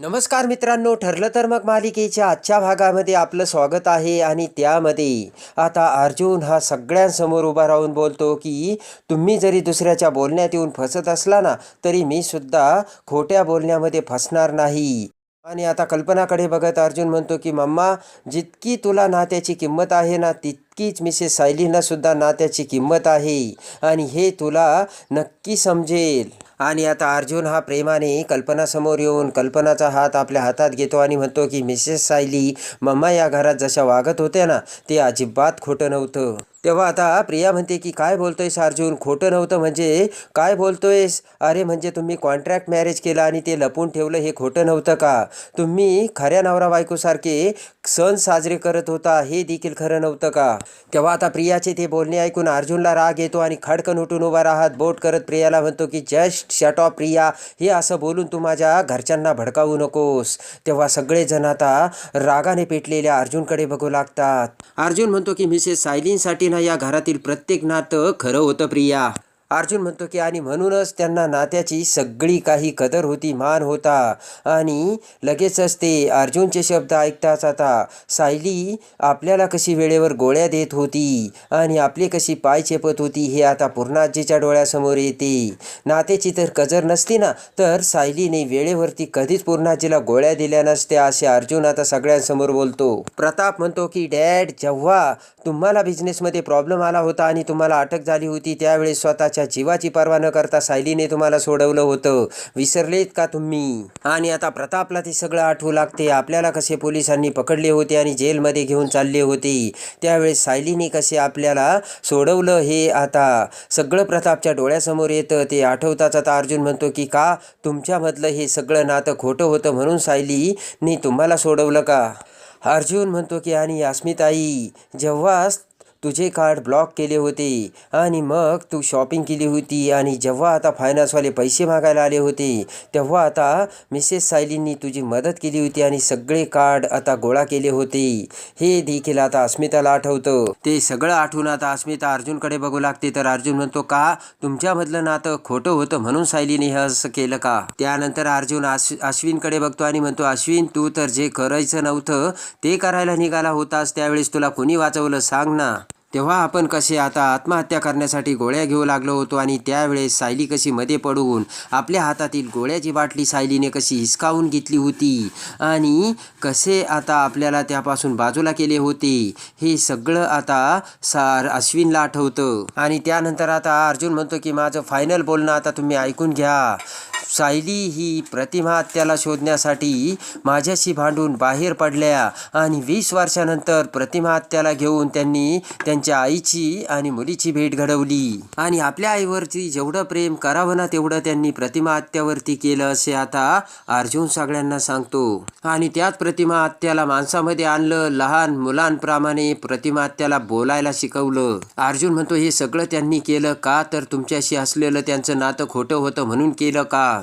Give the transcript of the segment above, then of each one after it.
नमस्कार मित्रांनो ठरलं तर मग मालिकेच्या आजच्या भागामध्ये आपलं स्वागत आहे आणि त्यामध्ये आता अर्जुन हा सगळ्यांसमोर उभा राहून बोलतो की तुम्ही जरी दुसऱ्याच्या बोलण्यात येऊन फसत असला ना तरी मी सुद्धा खोट्या बोलण्यामध्ये फसणार नाही. आणि आता कल्पनाकडे बघत अर्जुन म्हणतो की मम्मा जितकी तुला नात्याची किंमत आहे ना तितकीच मिसेस सायलीनासुद्धा नात्याची किंमत आहे. आणि हे तुला नक्की समजेल. आणि आता अर्जुन हा प्रेमाने कल्पनासमोर येऊन कल्पनाचा हात आपल्या हातात घेतो आणि म्हणतो की मिसेस सायली मम्मा या घरात जशा वागत होत्या ना ते अजिबात खोटं नव्हतं. तेव्हा आता प्रिया म्हणते की काय बोलतोयस अर्जुन खोटं नव्हतं म्हणजे काय बोलतोयस? अरे म्हणजे तुम्ही कॉन्ट्रॅक्ट मॅरेज केलं आणि ते लपून ठेवलं हे खोटं नव्हतं का? तुम्ही खऱ्या नवरा बायकोसारखे सण साजरे करत होता हे देखील खरं नव्हतं का? तेव्हा आता प्रियाचे ते बोलणे ऐकून अर्जुनला राग येतो आणि खडकन उठून उभा राहत बोट करत प्रियाला म्हणतो की जस्ट शट ऑफ प्रिया हे असं बोलून तू माझ्या घरच्यांना भडकावू नकोस. तेव्हा सगळेजण आता रागाने पेटलेल्या अर्जुनकडे बघू लागतात. अर्जुन म्हणतो की मिसेस सायलींसाठी या घरातील प्रत्येक नातं खरं होतं प्रिया. अर्जुन म्हणतो की आणि म्हणूनच त्यांना नात्याची सगळी काही कदर होती मान होता. आणि लगेचच ते अर्जुनचे शब्द ऐकताच आता सायली आपल्याला कशी वेळेवर गोळ्या देत होती आणि आपली कशी पाय चेपत होती हे आता पूर्णाजीच्या डोळ्यासमोर येते. नात्याची तर कदर नसती ना तर सायलीने वेळेवरती कधीच पूर्णाजीला गोळ्या दिल्या नसत्या असे अर्जुन आता सगळ्यांसमोर बोलतो. प्रताप म्हणतो की डॅड जेव्हा तुम्हाला बिझनेसमध्ये प्रॉब्लेम आला होता आणि तुम्हाला अटक झाली होती त्यावेळेस स्वतःच्या जीवाची पर्वा न करता सायलीने तुम्हाला सोडवलं होतं. विसरलेत का तुम्ही? आणि आता प्रतापला ते सगळं आठवू लागते. आपल्याला कसे पोलिसांनी पकडले होते आणि जेलमध्ये घेऊन चालले होते. त्यावेळेस सायलीने कसे आपल्याला सोडवलं हे आता सगळं प्रतापच्या डोळ्यासमोर येतं. ते आठवताच आता अर्जुन म्हणतो की का तुमच्यामधलं हे सगळं नातं खोटं होतं म्हणून सायलीने तुम्हाला सोडवलं का? अर्जुन म्हणतो की आणि अस्मिताई जेव्हा तुझे कार्ड ब्लॉक केले होते आणि मग तू शॉपिंग केली होती आणि जेव्हा आता फायनान्सवाले पैसे मागायला आले होते तेव्हा आता मिसेस सायलींनी तुझी मदत केली होती आणि सगळे कार्ड आता गोळा केले होते. हे देखील आता अस्मिताला आठवतं. ते सगळं आठवून आता अस्मिता अर्जुनकडे बघू लागते. तर अर्जुन म्हणतो का? तुमच्यामधलं नातं खोटं होतं म्हणून सायलीने हे असं केलं का? त्यानंतर अर्जुन अश्विनकडे बघतो आणि म्हणतो अश्विन तू तर जे करायचं नव्हतं ते करायला निघाला होतास. त्यावेळेस तुला कोणी वाचवलं? सांग ना. तेव्हा आपण कसे आता आत्महत्या करण्यासाठी गोळ्या घेऊ लागलो होतो आणि त्यावेळेस सायली कशी मध्ये पडून आपल्या हातातील गोळ्याची बाटली सायलीने कशी हिसकावून घेतली होती? आणि कसे आता आपल्याला त्यापासून बाजूला केले होते? हे सगळं आता सार अश्विनला आठवतं. आणि त्यानंतर आता अर्जुन म्हणतो की माझं फायनल बोलणं आता तुम्ही ऐकून घ्या. सायली ही प्रतिमा त्याला शोधण्यासाठी माझ्याशी भांडून बाहेर पडल्या आणि वीस वर्षानंतर प्रतिमा हत्याला घेऊन त्यांनी त्यांच्या आईची आणि मुलीची भेट घडवली. आणि आपल्या आईवरती जेवढं प्रेम करावं ना तेवढं त्यांनी प्रतिमा हत्यावरती केलं असे आता अर्जुन सगळ्यांना सांगतो. आणि त्याच प्रतिमा हत्याला माणसामध्ये आणलं लहान मुलांप्रमाणे प्रतिमा हत्याला बोलायला शिकवलं. अर्जुन म्हणतो हे सगळं त्यांनी केलं का? तर तुमच्याशी असलेलं त्यांचं नातं खोटं होतं म्हणून केलं का?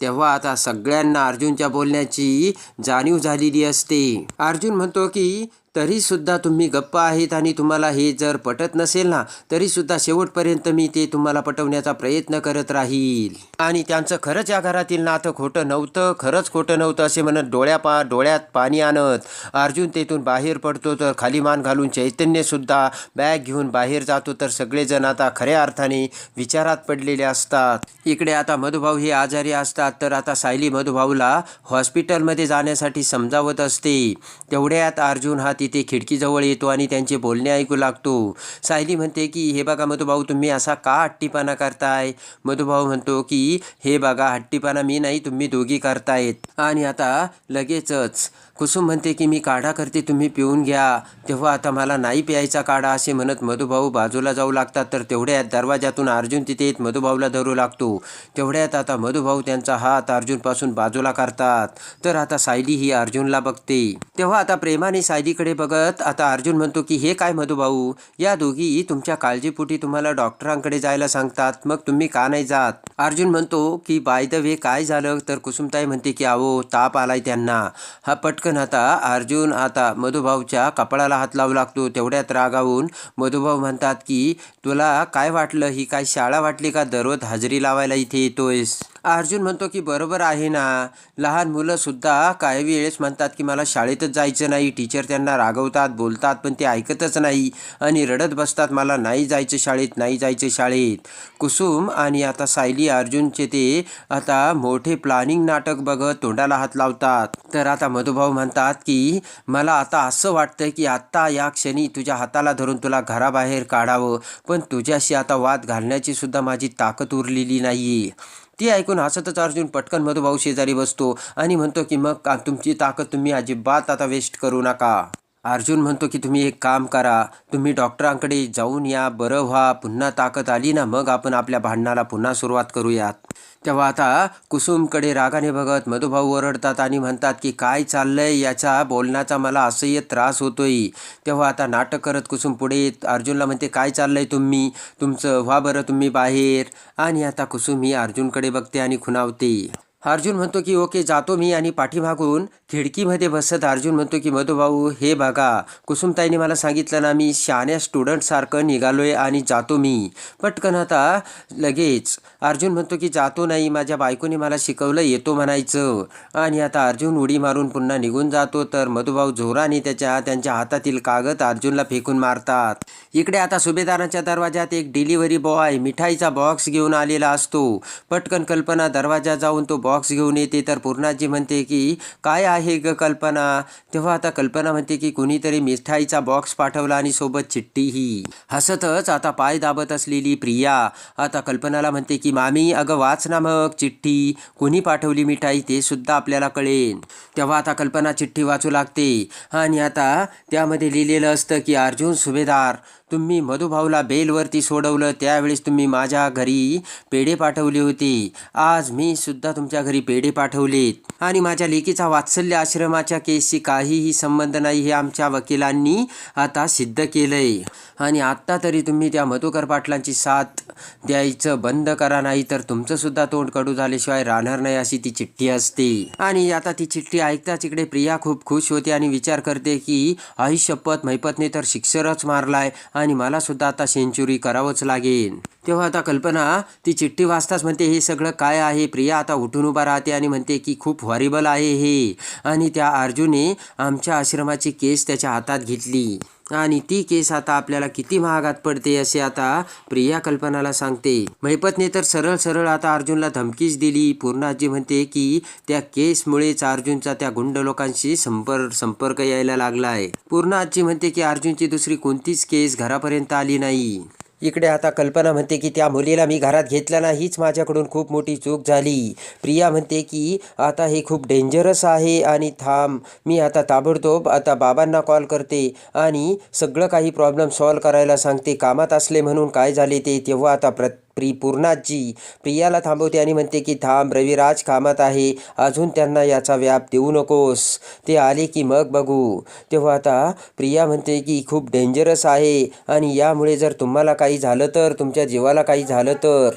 तेव्हा आता सगळ्यांना अर्जुनच्या बोलण्याची जाणीव झालेली असते. अर्जुन म्हणतो की तरीसुद्धा तुम्ही गप्प आहेत आणि तुम्हाला हे जर पटत नसेल ना तरीसुद्धा शेवटपर्यंत मी ते तुम्हाला पटवण्याचा प्रयत्न करत राहील. आणि त्यांचं खरंच या घरातील नातं खोटं नव्हतं खरंच खोटं नव्हतं असे म्हणत डोळ्या पा डोळ्यात पाणी आणत अर्जुन तेथून बाहेर पडतो तर खाली मान घालून चैतन्यसुद्धा बॅग घेऊन बाहेर जातो तर सगळेजण आता खऱ्या अर्थाने विचारात पडलेले असतात. इकडे आता मधुभाऊ हे आजारी असतात तर आता सायली मधुभाऊला हॉस्पिटलमध्ये जाण्यासाठी समजावत असते. तेवढ्यात अर्जुन हा तिथे खिडकीजवळ येतो आणि त्यांचे बोलणे ऐकू लागतो. सायली म्हणते की हे बघा मधुभाऊ तुम्ही असा का हट्टीपणा करताय? मधुभाऊ म्हणतो की हे बघा हट्टीपणा मी नाही तुम्ही दोघी करतायत. आणि आता लगेचच कुसुम म्हणते की मी काढा करते तुम्ही पिऊन घ्या. तेव्हा आता मला नाही प्यायचा काढा असे म्हणत मधुभाऊ बाजूला जाऊ लागतात. तर तेवढ्यात दरवाजातून अर्जुन तिथे येत मधुभाऊला धरू लागतो. तेवढ्यात आता मधुभाऊ त्यांचा हात अर्जुनपासून बाजूला करतात. तर आता सायली ही अर्जुनला बघते. तेव्हा आता प्रेमाने सायलीकडे बघत आता अर्जुन म्हणतो की हे काय मधुभाऊ? या दोघी तुमच्या काळजीपोटी तुम्हाला डॉक्टरांकडे जायला सांगतात. मग तुम्ही का नाही जात? अर्जुन म्हणतो की बाय द वे काय झालं? तर कुसुमताई म्हणते की अहो ताप आलाय त्यांना. हा पटकन आता अर्जुन आता मधुभाऊच्या कपाळाला हात लावू लागतो. तेवढ्यात रागावून मधुभाऊ म्हणतात की तुला काय वाटलं? ही काय शाळा वाटली का? दररोज हजेरी लावायला इथे येतोयस. अर्जुन म्हणतो की बरोबर आहे ना. लहान मुलंसुद्धा काही वेळेस म्हणतात की मला शाळेतच जायचं नाही. टीचर त्यांना रागवतात बोलतात पण ते ऐकतच नाही आणि रडत बसतात. मला नाही जायचं शाळेत नाही जायचं शाळेत. कुसुम आणि आता सायली अर्जुनचे ते आता मोठे प्लॅनिंग नाटक बघत तोंडाला हात लावतात. तर आता मधुभाऊ म्हणतात की मला आता असं वाटतं की आत्ता या क्षणी तुझ्या हाताला धरून तुला घराबाहेर काढावं. पण तुझ्याशी आता वाद घालण्याची सुद्धा माझी ताकद उरलेली नाही ती ऐकून हसतच अर्जुन पटकन मधुभाऊ शेजारी बसतो आणि म्हणतो की मग तुमची ताकद तुम्ही अजिबात आता वेस्ट करू नका. अर्जुन म्हणतो की तुम्ही एक काम करा तुम्ही डॉक्टरांकडे जाऊन या बरं व्हा पुन्हा ताकद आली ना मग आपण आपल्या भांडणाला पुन्हा सुरुवात करूयात. तेव्हा आता कुसुमकडे रागाने बघत मधुभाऊ ओरडतात आणि म्हणतात की काय चाललंय याचा? बोलण्याचा मला असह्य त्रास होतोय. तेव्हा आता नाटक करत कुसुम पुढे येत अर्जुनला म्हणते काय चाललंय तुम्ही? तुमचं व्हा बरं तुम्ही बाहेर. आणि आता कुसुम ही अर्जुनकडे बघते आणि खुणावते. अर्जुन म्हणतो की ओके जातो मी आणि पाठीमागून खिडकीमध्ये बसत अर्जुन म्हणतो की मधुभाऊ हे बघा कुसुमताईने मला सांगितलं ना मी शहाण्या स्टुडंटसारखं निघालोय आणि जातो मी. पटकन आता लगेच अर्जुन म्हणतो की जातो नाही माझ्या बायकोने मला शिकवलं येतो म्हणायचं. आणि आता अर्जुन उडी मारून पुन्हा निघून जातो तर मधुभाऊ जोराने त्याच्या त्यांच्या हातातील कागद अर्जुनला फेकून मारतात. इकडे आता सुभेदारांच्या दरवाजात एक डिलिव्हरी बॉय मिठाईचा बॉक्स घेऊन आलेला असतो. पटकन कल्पना दरवाजा जाऊन तो बॉक्स घेऊन येते. तर पूर्णाजी म्हणते की काय आहे ग कल्पना? तेव्हा आता कल्पना म्हणते की कुणीतरी मिठाईचा बॉक्स पाठवला आणि सोबत चिठ्ठीही हसतच आता पाय दाबत असलेली प्रिया. आता कल्पनाला म्हणते की मामी अगं वाच ना मग चिठ्ठी. कुणी पाठवली मिठाई ते सुद्धा आपल्याला कळेल तेव्हा आता कल्पना चिठ्ठी वाचू लागते. आणि आता त्यामध्ये लिहिलेलं असतं की अर्जुन सुभेदार. तुम्ही मधुभाऊला बेलवरती सोडवलं त्यावेळेस तुम्ही माझ्या घरी पेढे पाठवले होते. आज मी सुद्धा तुमच्या घरी पेढे पाठवलेत. आणि माझ्या लेकीचा वात्सल्य आश्रमाच्या केसशी काहीही संबंध नाही हे आमच्या वकिलांनी आता सिद्ध केलंय. आणि आत्ता तरी तुम्ही त्या मधुकर पाटलांची साथ द्यायचं बंद करा नाही तर तुमचंसुद्धा तोंड कडू झाल्याशिवाय राहणार नाही अशी ती चिठ्ठी असते. आणि आता ती चिठ्ठी ऐकताच इकडे प्रिया खूप खुश होते आणि विचार करते की आई शपथ मैपतने तर शिक्षरच मारलाय. आणि मला सुद्धा आता सेंचुरी करावंच लागेल. तेव्हा आता कल्पना ती चिठ्ठी वाचताच म्हणते हे सगळं काय आहे? प्रिया आता उठून उभा राहते आणि म्हणते की खूप हॉरिबल आहे हे. आणि त्या अर्जुने आमच्या आश्रमाची केस त्याच्या हातात घेतली. आणि ती केस आता आपल्याला किती महागात पडते असे आता प्रिया कल्पनाला सांगते. महिपतने तर सरळ सरळ आता अर्जुनला धमकीच दिली. पूर्णाजी म्हणते की त्या केसमुळेच अर्जुनचा त्या गुंड लोकांशी संपर्क संपर्क यायला लागला पूर्ण आजी म्हणते की अर्जुनची दुसरी कोणतीच केस घरापर्यंत आली नाही. इकडे आता कल्पना म्हणते की त्या मुलीला मी घरात घेतलं नाही हीच माझ्याकडून खूप मोठी चूक झाली. प्रिया म्हणते की आता हे खूप डेंजरस आहे आणि थांब मी आता ताबडतोब आता बाबांना कॉल करते आणि सगळं काही प्रॉब्लेम सॉल्व करायला सांगते. कामात असले म्हणून काय झाले ते तेव्हा आता प्र प्री पूर्णाजी प्रियाला थांबवते आणि म्हणते की थांब रविराज कामात आहे. अजून त्यांना याचा व्याप देऊ नकोस. ते आले की मग बघू. तेव्हा आता प्रिया म्हणते की खूप डेंजरस आहे आणि यामुळे जर तुम्हाला काही झालं तर तुमच्या जीवाला काही झालं तर.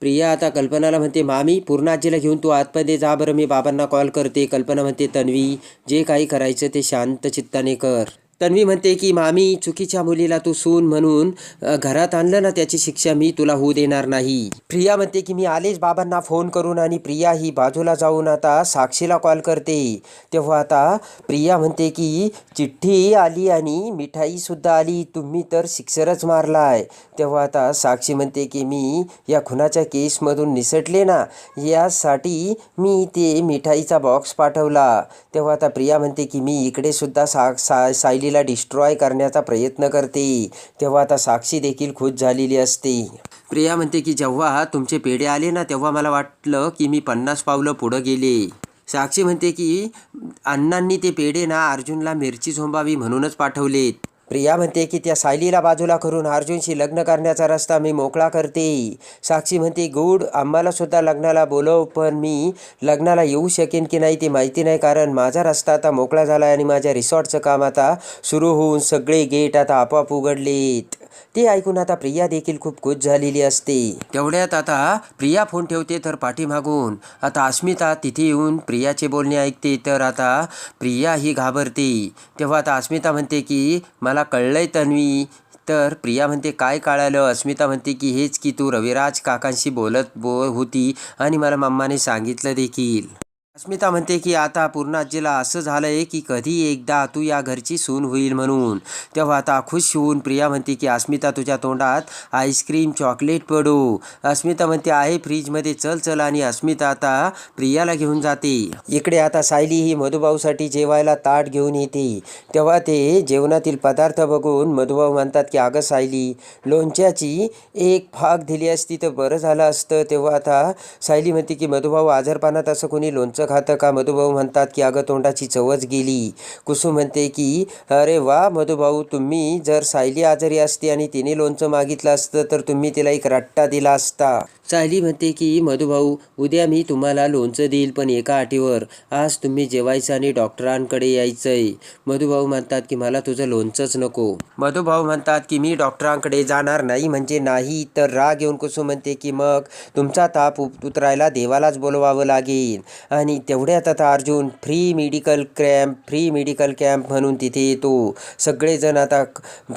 प्रिया आता कल्पनाला म्हणते मामी पूर्णाजीला घेऊन तू आतमध्ये जा बरं मी बाबांना कॉल करते. कल्पना म्हणते तन्वी जे काही करायचं ते शांत चित्ताने कर. तन्वी म्हणते की मामी चुकीच्या मुलीला तू सून म्हणून घरात आणलं ना त्याची शिक्षा मी तुला होऊ देणार नाही. प्रिया म्हणते की मी आलेच बाबांना फोन करून आणि प्रिया ही बाजूला जाऊन आता साक्षीला कॉल करते. तेव्हा आता प्रिया म्हणते की चिठ्ठी आली आणि मिठाईसुद्धा आली तुम्ही तर शिक्षरच मारलाय. तेव्हा आता साक्षी म्हणते की मी या खुनाच्या केसमधून निसटले ना यासाठी मी ते मिठाईचा बॉक्स पाठवला. तेव्हा आता प्रिया म्हणते की मी इकडे सुद्धा सा सा फॅमिलीला डिस्ट्रॉय करण्याचा प्रयत्न करते. तेव्हा आता साक्षी देखील खुश झालेली असते. प्रिया म्हणते की जेव्हा तुमचे पेढे आले ना तेव्हा मला वाटलं की मी पन्नास पावलं पुढं गेले. साक्षी म्हणते की अण्णांनी ते पेढे ना अर्जुनला मिरची झोंबावी म्हणूनच पाठवलेत. प्रिया म्हणते की त्या सायलीला बाजूला करून अर्जुनशी लग्न करण्याचा रस्ता मी मोकळा करते. साक्षी म्हणते गुड आम्हाला सुद्धा लग्नाला बोलव पण मी लग्नाला येऊ शकेन की नाही ते माहिती नाही कारण माझा रस्ता आता मोकळा झाला आणि माझ्या रिसॉर्टचं काम आता सुरू होऊन सगळे गेट आता आपोआप उघडलेत. ते ऐकून आता प्रिया देखील खूप खुश झालेली असते. तेवढ्यात आता प्रिया फोन ठेवते तर पाठीमागून. आता अस्मिता तिथे येऊन प्रियाचे बोलणे ऐकते तर आता प्रिया ही घाबरते. तेव्हा आता अस्मिता म्हणते की मला कळलंय तन्वी. तर प्रिया म्हणते काय कळालं? अस्मिता म्हणते की हेच की तू रविराज काकांशी बोलत बो होती आणि मला मम्माने सांगितलं देखील. अस्मिता म्हणते की आता पूर्ण आजीला असं झालंय की कधी एकदा तू या घरची सून होईल म्हणून. तेव्हा आता खुश होऊन प्रिया म्हणते की अस्मिता तुझ्या तोंडात आईस्क्रीम चॉकलेट पडू. अस्मिता म्हणते आहे फ्रीजमध्ये चल चल आणि अस्मिता आता प्रियाला घेऊन जाते. इकडे आता सायली ही मधुभाऊसाठी जेवायला ताट घेऊन येते. तेव्हा ते जेवणातील पदार्थ बघून मधुभाऊ म्हणतात की अगं सायली लोणच्याची एक भाग दिली असती तर बरं झालं असतं. तेव्हा आता सायली म्हणते की मधुभाऊ आजारपणात असं कोणी लोणचं खातं का? मधुभाऊ म्हणतात की अगं तोंडाची चवच गेली. कुसुम म्हणते की अरे वा मधुभाऊ तुम्ही जर सायली आजारी असती आणि तिने लोणचं मागितलं असतं तर तुम्ही तिला एक रट्टा दिला असता. सायली म्हणते की मधुभाऊ उद्या मी तुम्हाला लोणचं देईल पण एका अटीवर आज तुम्ही जेवायचं आणि डॉक्टरांकडे यायचंय. मधुभाऊ म्हणतात की मला तुझं लोणचंच नको. मधुभाऊ म्हणतात की मी डॉक्टरांकडे जाणार नाही म्हणजे नाही तर राग येऊन कुसुम म्हणते की मग तुमचा ताप उत- उतरायला देवालाच बोलवावं लागेल. आणि तेवढ्यात आता Arjun free medical camp free medical camp म्हणून तिथे येतो. सगळेजण आता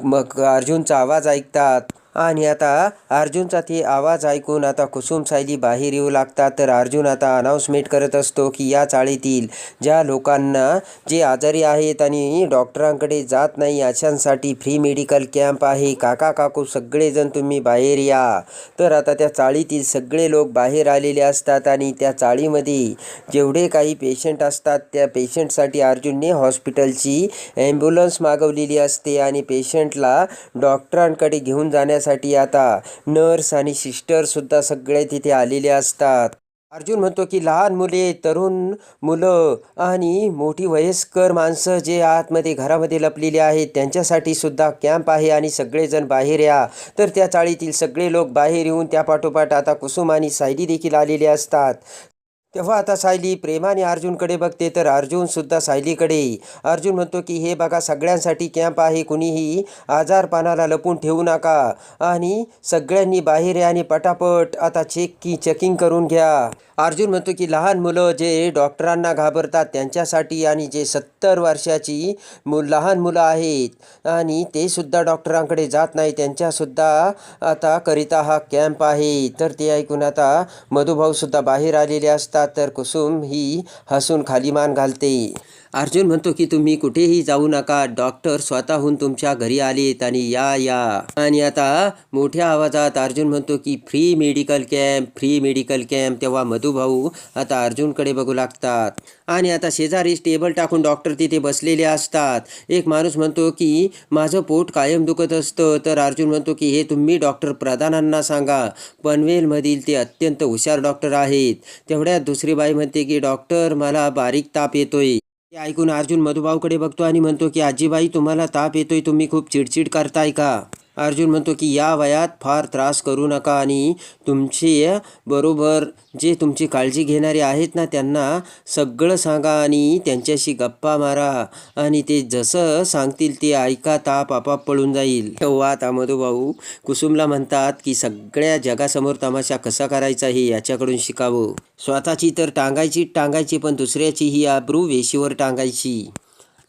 मग अर्जुनचा आवाज ऐकतात. आणि आता अर्जुनचा ती आवाज ऐकून आता कुसुम सायली बाहेर येऊ लागतात. तर अर्जुन आता अनाऊन्समेंट करत असतो की या चाळीतील ज्या लोकांना जे आजारी आहेत आणि डॉक्टरांकडे जात नाही अशांसाठी फ्री मेडिकल कॅम्प आहे. काका काकू सगळेजण तुम्ही बाहेर या. तर आता त्या चाळीतील सगळे लोक बाहेर आलेले असतात आणि त्या चाळीमध्ये जेवढे काही पेशंट असतात त्या पेशंटसाठी अर्जुनने हॉस्पिटलची ॲम्ब्युलन्स मागवलेली असते आणि पेशंटला डॉक्टरांकडे घेऊन जाण्यासाठी आता नर्स आणि सिस्टरसुद्धा सगळे तिथे आलेले असतात. अर्जुन म्हणतो की लहान मुले तरुण मुलं आणि मोठी वयस्कर माणसं जे आतमध्ये घरामध्ये लपलेली आहेत त्यांच्यासाठी सुद्धा कॅम्प आहे आणि सगळेजण बाहेर या. तर त्या चाळीतील सगळे लोक बाहेर येऊन त्या पाठोपाठ आता कुसुम आणि सायली देखील आलेले असतात. तेव्हा आता सायली प्रेमाने अर्जुनकडे बघते तर अर्जुनसुद्धा सायलीकडे अर्जुन म्हणतो की हे बघा सगळ्यांसाठी कॅम्प आहे कुणीही आजारपणाला लपून ठेवू नका. आणि सगळ्यांनी बाहेर आहे आणि पटापट आता चेक की चेकिंग करून घ्या. अर्जुन म्हणतो की लहान मुलं जे डॉक्टरांना घाबरतात त्यांच्यासाठी आणि जे सत्तर वर्षाची मु लहान मुलं आहेत आणि ते सुद्धा डॉक्टरांकडे जात नाही त्यांच्यासुद्धा आता करिता हा कॅम्प आहे. तर ते ऐकून आता मधुभाऊसुद्धा बाहेर आलेले असतात. तर कुसुम ही हसून खाली मान घालते. अर्जुन म्हणतो की तुम्ही कुठेही जाऊ नका. डॉक्टर स्वतःहून तुमच्या घरी आलेत आणि या या. आणि आता मोठ्या आवाजात अर्जुन म्हणतो की free medical camp free medical camp. तेव्हा मधुभाऊ आता अर्जुनकडे बघू लागतात. आणि आता शेजारीच टेबल टाकून डॉक्टर तिथे बसलेले असतात. एक माणूस म्हणतो की माझं पोट कायम दुखत असतं. तर अर्जुन म्हणतो की हे तुम्ही डॉक्टर प्रधानांना सांगा. पनवेलमधील ते अत्यंत हुशार डॉक्टर आहेत. तेवढ्यात दुसरी बाई म्हणते की डॉक्टर मला बारीक ताप येतोय. ते ऐकून अर्जुन मधुभाऊकडे बघतो आणि म्हणतो की आजीबाई तुम्हाला ताप येतोय तुम्ही खूप चिडचिड करताय का? अर्जुन म्हणतो की या वयात फार त्रास करू नका आणि तुमचे बरोबर जे तुमची काळजी घेणारे आहेत ना त्यांना सगळं सांगा आणि त्यांच्याशी गप्पा मारा आणि ते जसं सांगतील ते ऐका ताप आपाप पळून जाईल. तेव्हा आता कुसुमला म्हणतात की सगळ्या जगासमोर तमाशा कसा करायचा हे याच्याकडून शिकावं. स्वतःची तर टांगायची टांगायची पण दुसऱ्याची ही आब्रू वेशीवर टांगायची.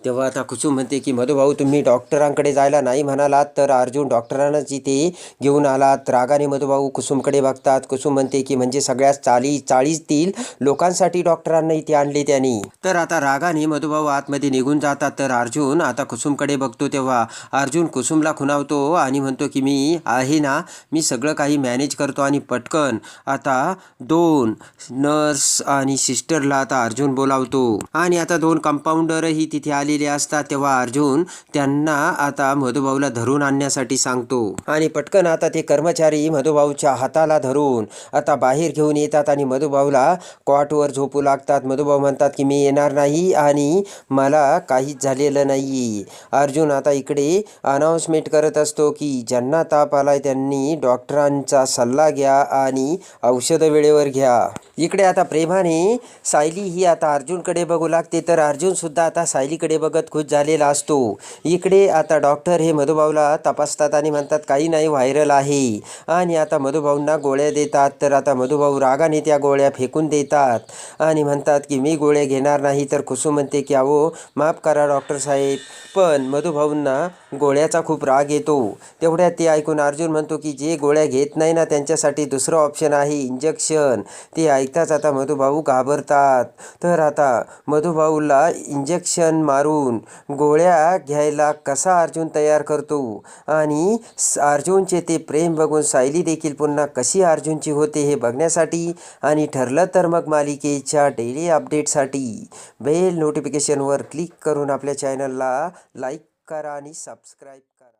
तेव्हा आता कुसुम म्हणते की मधुभाऊ तुम्ही डॉक्टरांकडे जायला नाही म्हणालात तर अर्जुन डॉक्टरांनाच इथे घेऊन आलात. रागाने मधुभाऊ कुसुमकडे बघतात. कुसुम म्हणते की म्हणजे सगळ्या चाळी चाळीतील लोकांसाठी डॉक्टरांना इथे आणले त्यांनी. तर आता रागाने मधुभाऊ आतमध्ये निघून जातात. तर अर्जुन आता कुसुमकडे बघतो तेव्हा अर्जुन कुसुमला खुणावतो आणि म्हणतो की मी आहे ना मी सगळं काही मॅनेज करतो आणि पटकन आता दोन नर्स आणि सिस्टरला आता अर्जुन बोलावतो. आणि आता दोन कंपाऊंडरही तिथे आले गेले असतात तेव्हा अर्जुन त्यांना आता मधुभाऊला धरून आणण्यासाठी सांगतो. आणि पटकन आता ते कर्मचारी मधुभाऊच्या हाताला धरून आता बाहेर घेऊन येतात आणि मधुभाऊला कॉटवर झोपू लागतात. मधुभाऊ म्हणतात की मी येणार नाही आणि मला काहीच झालेलं नाही. अर्जुन आता इकडे अनाऊन्समेंट करत असतो की ज्यांना ताप आलाय त्यांनी डॉक्टरांचा सल्ला घ्या आणि औषधं वेळेवर घ्या. इकडे आता प्रेमाने सायली ही आता अर्जुनकडे बघू लागते. तर अर्जुन सुद्धा आता सायलीकडे बघत खुश झालेला असतो. इकडे आता डॉक्टर हे मधुभाऊला तपासतात आणि म्हणतात काही नाही व्हायरल आहे. आणि आता मधुभाऊंना गोळ्या देतात. तर आता मधुभाऊ रागाने त्या गोळ्या फेकून देतात आणि म्हणतात की मी गोळ्या घेणार नाही. तर कुसुम म्हणते की अहो माफ करा डॉक्टर साहेब. पण मधुभाऊंना गोळ्याचा खूप राग येतो. तेवढ्यात ते ऐकून अर्जुन म्हणतो की जे गोळ्या घेत नाही ना त्यांच्यासाठी दुसरं ऑप्शन आहे इंजेक्शन ते ऐकताच आता मधुभाऊ घाबरतात. तर आता मधुभाऊला इंजेक्शन मारून गोळ्या घ्यायला कसा अर्जुन तयार करतो? आणि स- अर्जुनचे ते प्रेम बघून सायली देखील पुन्हा कशी अर्जुनची होते हे बघण्यासाठी आणि ठरलं तर मग मालिकेच्या डेली अपडेटसाठी बेल नोटिफिकेशनवर क्लिक करून आपल्या चॅनलला लाईक करा आणि सबस्क्राईब